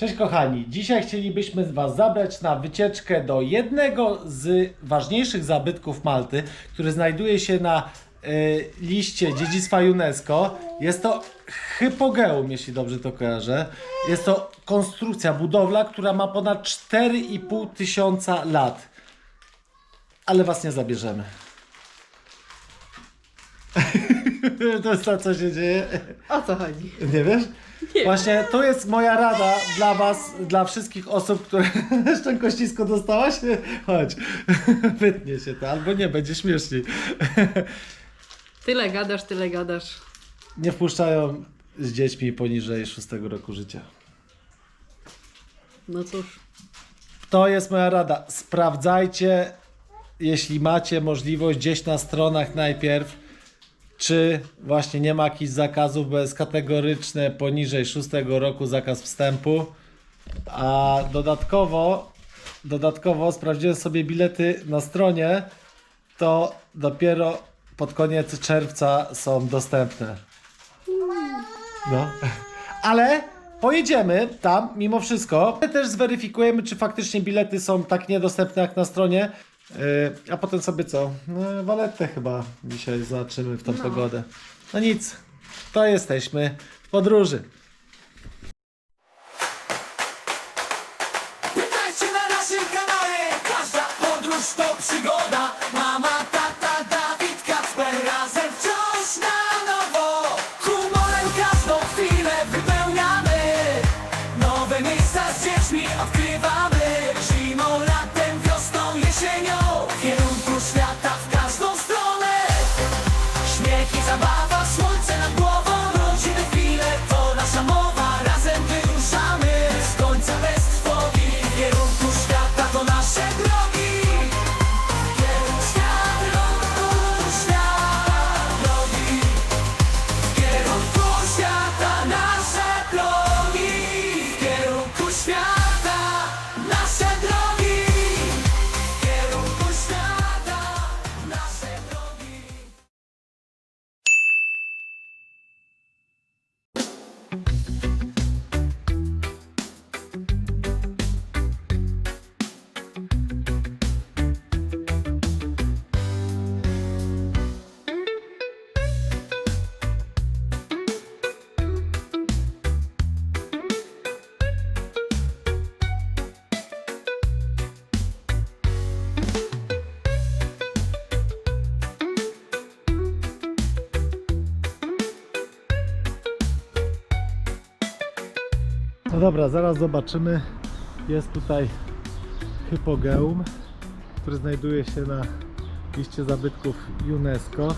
Cześć kochani, dzisiaj chcielibyśmy Was zabrać na wycieczkę do jednego z ważniejszych zabytków Malty, który znajduje się na y, liście dziedzictwa UNESCO. Jest to hypogeum, jeśli dobrze to kojarzę. Jest to konstrukcja, budowla, która ma ponad 4,5 tysiąca lat. Ale Was nie zabierzemy. to jest to, co się dzieje. O co chodzi? Nie wiesz? Nie. Właśnie to jest moja rada dla was, dla wszystkich osób, które szczękościsko dostałaś. Chodź, wytnie się to, albo nie, będzie śmieszniej. Tyle gadasz, tyle gadasz. Nie wpuszczają z dziećmi poniżej 6 roku życia. No cóż. To jest moja rada. Sprawdzajcie, jeśli macie możliwość gdzieś na stronach najpierw, czy właśnie nie ma jakichś zakazów, bo jest kategoryczne poniżej 6 roku zakaz wstępu. A dodatkowo, dodatkowo sprawdziłem sobie bilety na stronie, to dopiero pod koniec czerwca są dostępne. No. Ale pojedziemy tam mimo wszystko. Też zweryfikujemy, czy faktycznie bilety są tak niedostępne jak na stronie. Yy, a potem sobie co? No, waletę chyba dzisiaj zobaczymy w tą No. pogodę. No nic, to jesteśmy w podróży. No dobra, zaraz zobaczymy. Jest tutaj hypogeum, który znajduje się na liście zabytków UNESCO.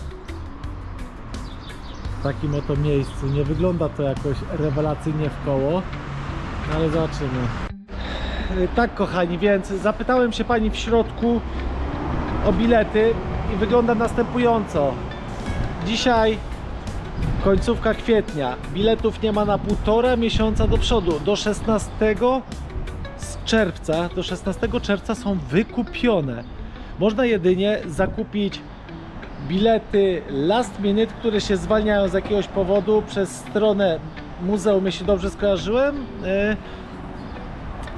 W takim oto miejscu. Nie wygląda to jakoś rewelacyjnie w koło, no ale zobaczymy. Yy, Tak, kochani, więc zapytałem się pani w środku o bilety i wygląda następująco. Dzisiaj Końcówka kwietnia. Biletów nie ma na półtora miesiąca do przodu. Do 16 z czerwca, do 16 czerwca są wykupione. Można jedynie zakupić bilety last minute, które się zwalniają z jakiegoś powodu przez stronę muzeum, jeśli dobrze skojarzyłem. E,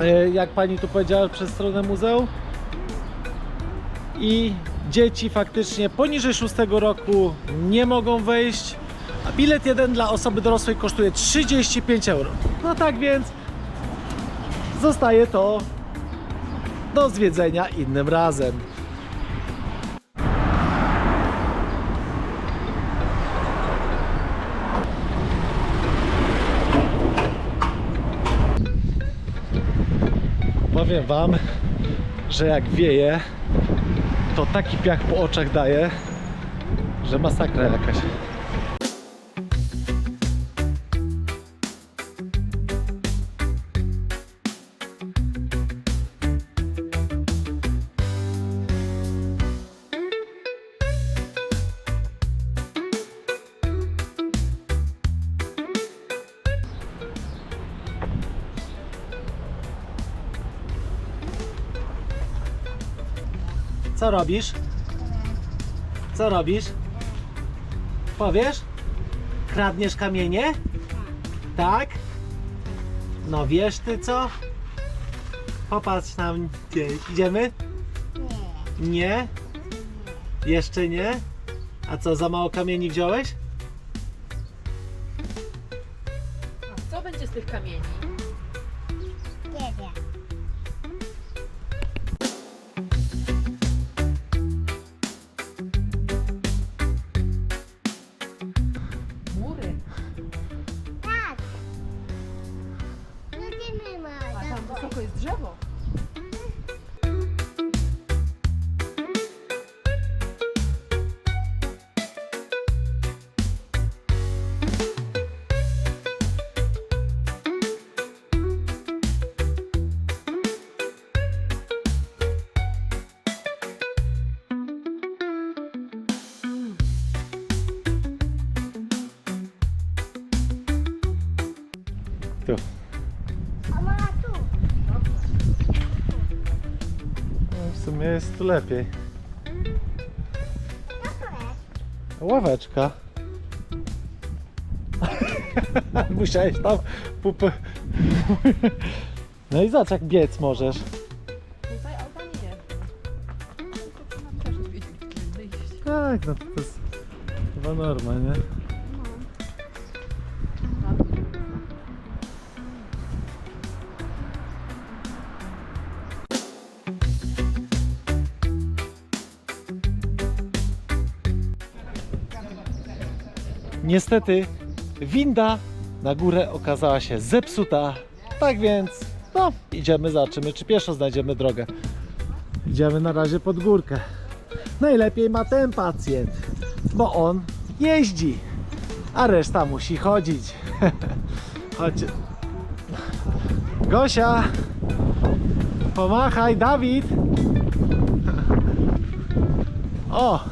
e, Jak pani tu powiedziała, przez stronę muzeum. I dzieci faktycznie poniżej 6 roku nie mogą wejść. A bilet jeden dla osoby dorosłej kosztuje 35 euro. No tak więc zostaje to do zwiedzenia innym razem. Powiem Wam, że jak wieje, to taki piach po oczach daje, że masakra jakaś. Robisz? Co robisz? Powiesz? Kradniesz kamienie? Tak? No wiesz ty co? Popatrz nam gdzieś. Idziemy? Nie. Nie? Jeszcze nie? A co, za mało kamieni wziąłeś? Co będzie z tych kamieni? No, w sumie jest tu lepiej. Co to jest? Ławeczka. Musiałeś tam pupę. No i zobacz jak biec możesz. Tutaj auta nie. Tylko trzeba też wyjść. Tak, no to jest chyba norma, nie? Niestety winda na górę okazała się zepsuta, tak więc no idziemy, zobaczymy czy pieszo znajdziemy drogę. Idziemy na razie pod górkę. Najlepiej ma ten pacjent, bo on jeździ, a reszta musi chodzić. Chodź. Gosia, pomachaj, Dawid. O,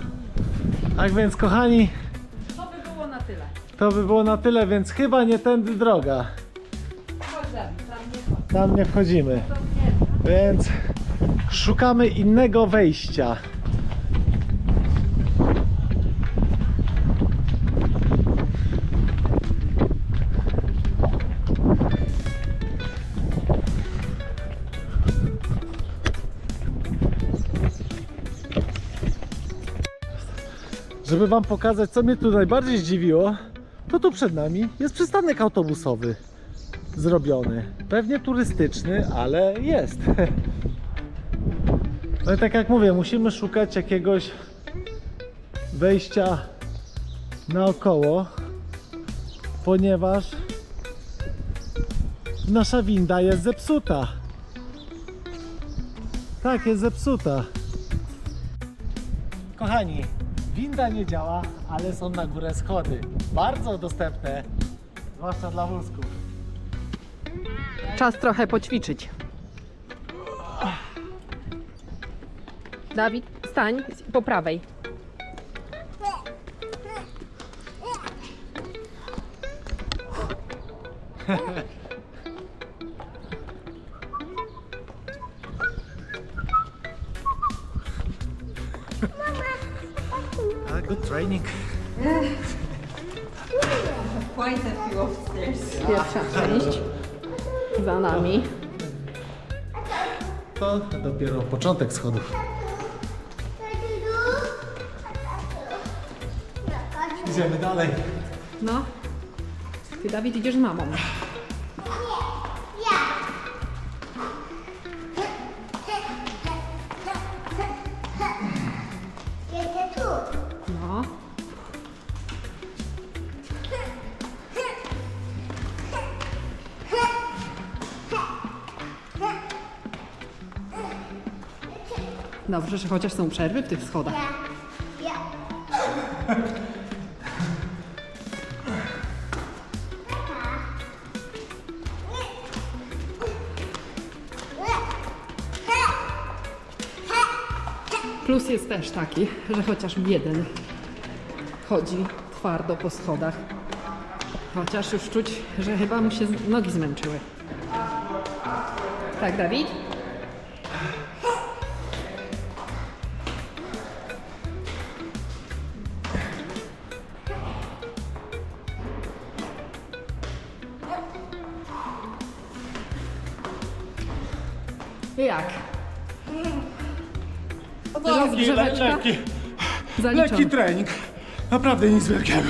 tak więc kochani, to by było na tyle, więc chyba nie tędy droga. Tam nie wchodzimy. Więc szukamy innego wejścia. Żeby wam pokazać, co mnie tu najbardziej zdziwiło, to tu przed nami jest przystanek autobusowy zrobiony. Pewnie turystyczny, ale jest. No i tak jak mówię, musimy szukać jakiegoś wejścia naokoło, ponieważ nasza winda jest zepsuta. Tak, jest zepsuta. Kochani, winda nie działa, ale są na górę schody. Bardzo dostępne, zwłaszcza dla wózków. Czas trochę poćwiczyć. Dawid, stań po prawej. Training. Pierwsza część za nami. To dopiero początek schodów. Idziemy dalej. No. Ty Dawid idziesz z mamą. Dobrze, że chociaż są przerwy w tych schodach. Ja. Plus jest też taki, że chociaż jeden chodzi twardo po schodach. Chociaż już czuć, że chyba mu się nogi zmęczyły. Tak, Dawid? Lekki, Rozgrzeweczka? lekki, Zaliczone. lekki trening. Naprawdę nic wielkiego.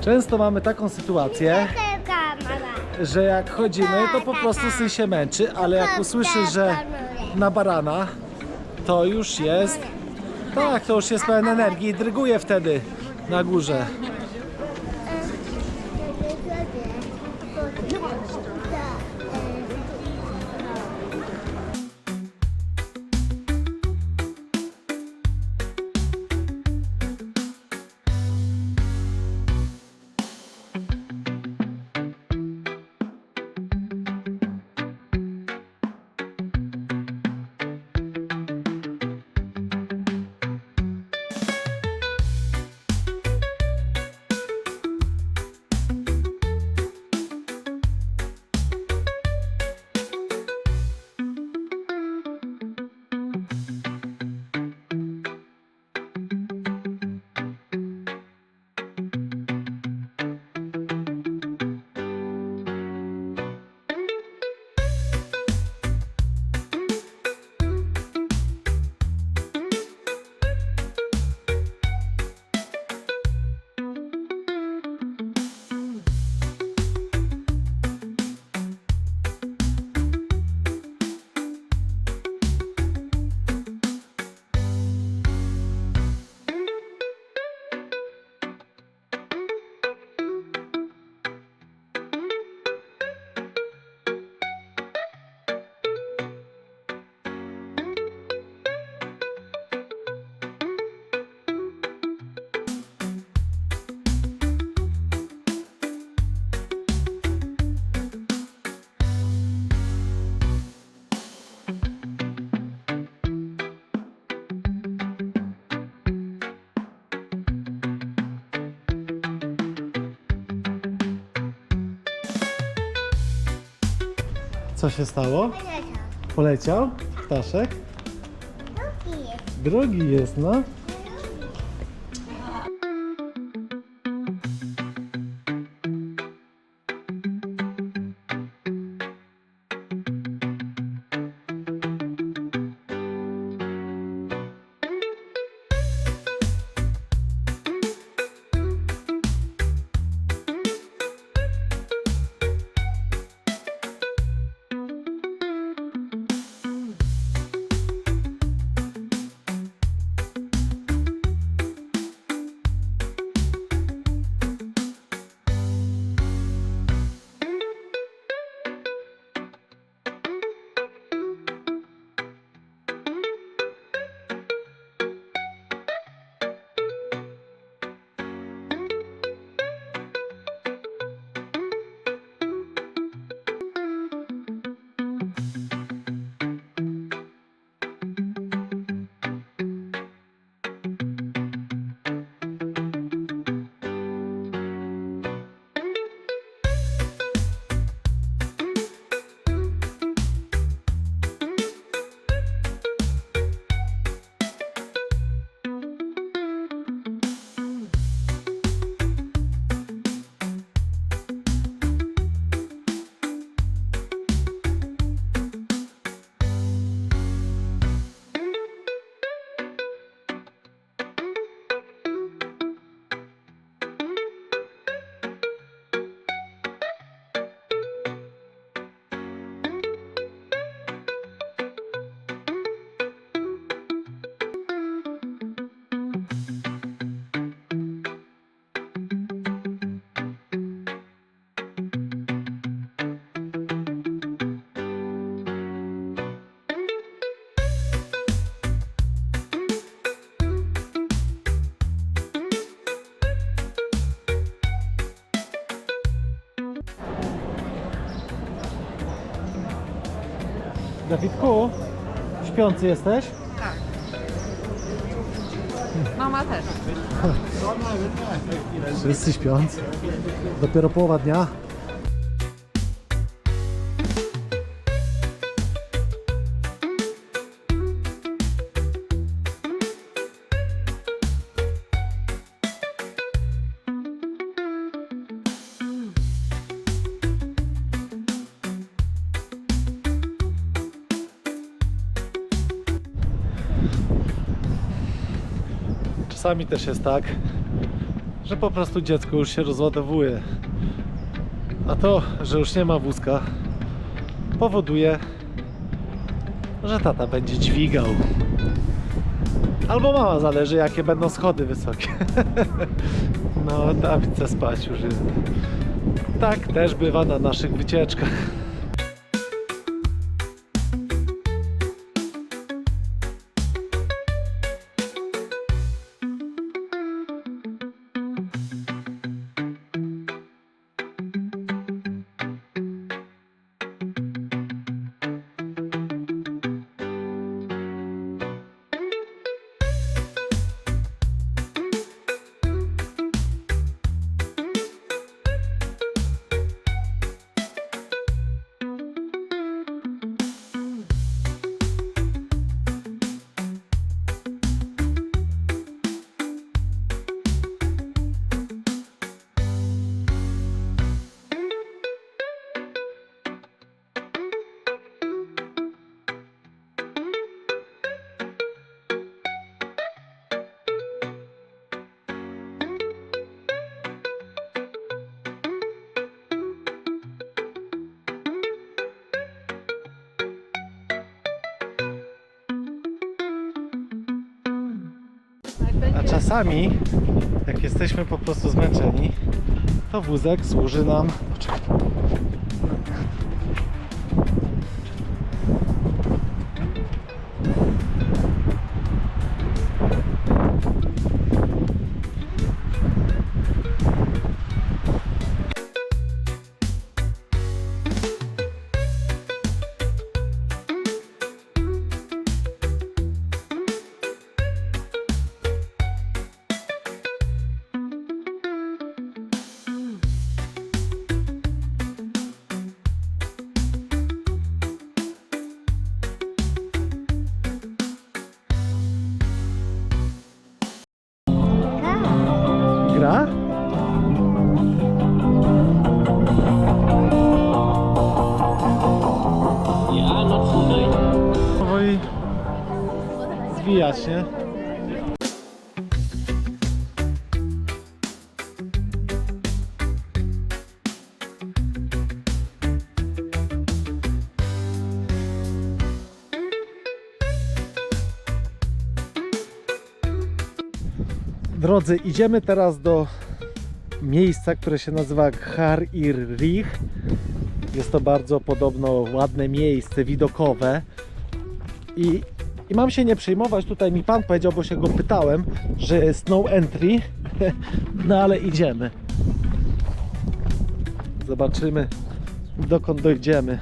Często mamy taką sytuację, że jak chodzimy, to po prostu syn się męczy, ale jak usłyszy, że na barana, to już jest. Tak, to już jest pełen energii i dryguje wtedy na górze. Co się stało? Poleciał ptaszek? Drogi jest, no. Dawidku, śpiący jesteś? Mama też. Wszyscy śpiąc. Dopiero połowa dnia. Czasami też jest tak, że po prostu dziecko już się rozładowuje. A to, że już nie ma wózka, powoduje, że tata będzie dźwigał. Albo mama, zależy jakie będą schody wysokie. No, Dawid chce spać już jest. Tak też bywa na naszych wycieczkach. Czasami, jak jesteśmy po prostu zmęczeni, to wózek służy nam. Drodzy, idziemy teraz do miejsca, które się nazywa Khar Ir. Jest to bardzo podobno ładne miejsce widokowe. I, I mam się nie przejmować, tutaj mi pan powiedział, bo się go pytałem, że jest no entry. No ale idziemy. Zobaczymy dokąd dojdziemy.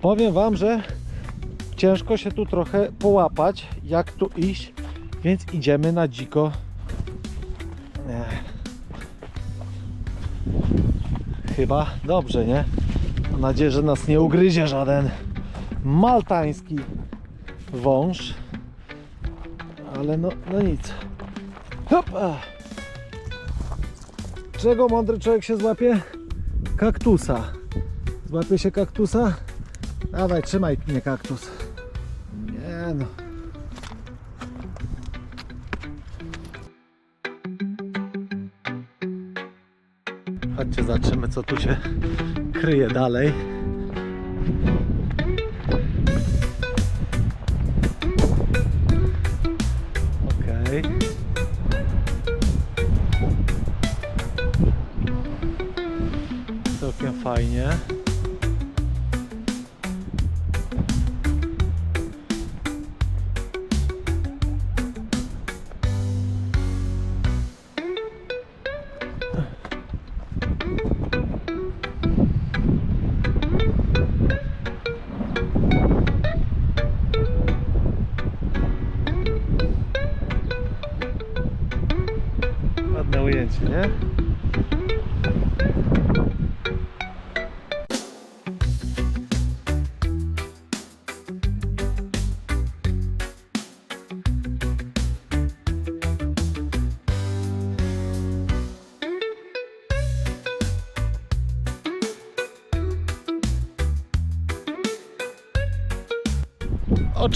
Powiem Wam, że ciężko się tu trochę połapać, jak tu iść, więc idziemy na dziko. Chyba dobrze, nie? Mam nadzieję, że nas nie ugryzie żaden maltański wąż. Ale no, no nic. Hopa! Czego mądry człowiek się złapie? Kaktusa. Złapie się kaktusa? Dawaj, trzymaj mnie kaktus. Nie no. Chodźcie, zobaczymy co tu się kryje dalej.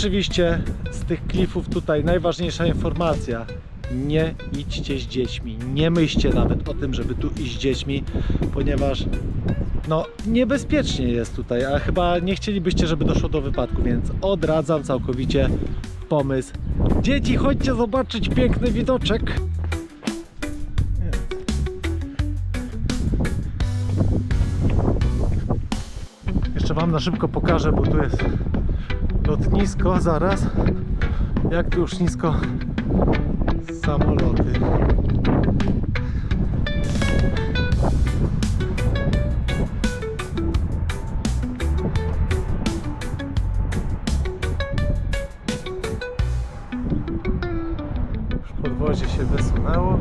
Oczywiście z tych klifów tutaj najważniejsza informacja. Nie idźcie z dziećmi. Nie myślcie nawet o tym, żeby tu iść z dziećmi, ponieważ no niebezpiecznie jest tutaj, a chyba nie chcielibyście, żeby doszło do wypadku, więc odradzam całkowicie pomysł. Dzieci, chodźcie zobaczyć piękny widoczek. Jeszcze Wam na szybko pokażę, bo tu jest lotnisko zaraz. Jak tu już nisko samoloty. Już podwozie się wysunęło.